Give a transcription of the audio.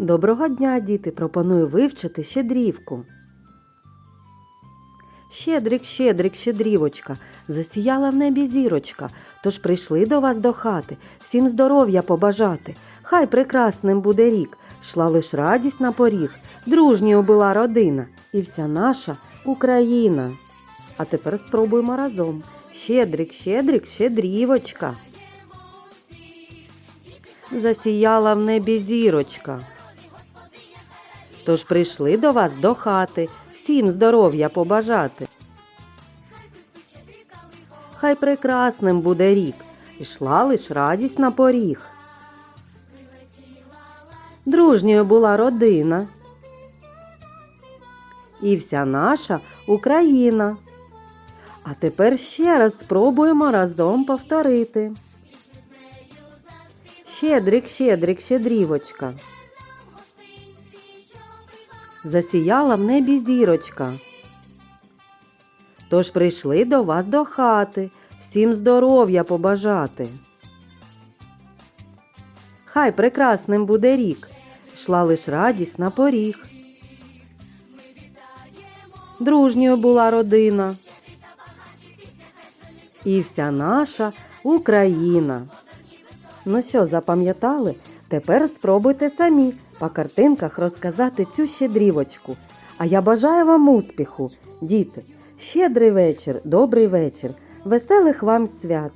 Доброго дня, діти! Пропоную вивчити щедрівку. Щедрик, щедрик, щедрівочка, засіяла в небі зірочка, тож прийшли до вас до хати, всім здоров'я побажати. Хай прекрасним буде рік, шла лиш радість на поріг, дружньою була родина і вся наша Україна. А тепер спробуємо разом. Щедрик, щедрик, щедрівочка. Засіяла в небі зірочка. Тож прийшли до вас до хати, всім здоров'я побажати. Хай прекрасним буде рік, ішла лиш радість на поріг. Дружньою була родина. І вся наша Україна. А тепер ще раз спробуємо разом повторити. Щедрик, щедрик, щедрівочка. Засіяла в небі зірочка. Тож прийшли до вас до хати, всім здоров'я побажати. Хай прекрасним буде рік, йшла лиш радість на поріг. Дружньою була родина. І вся наша Україна. Ну що, запам'ятали? Тепер спробуйте самі по картинках розказати цю щедрівочку. А я бажаю вам успіху, діти. Щедрий вечір, добрий вечір, веселих вам свят.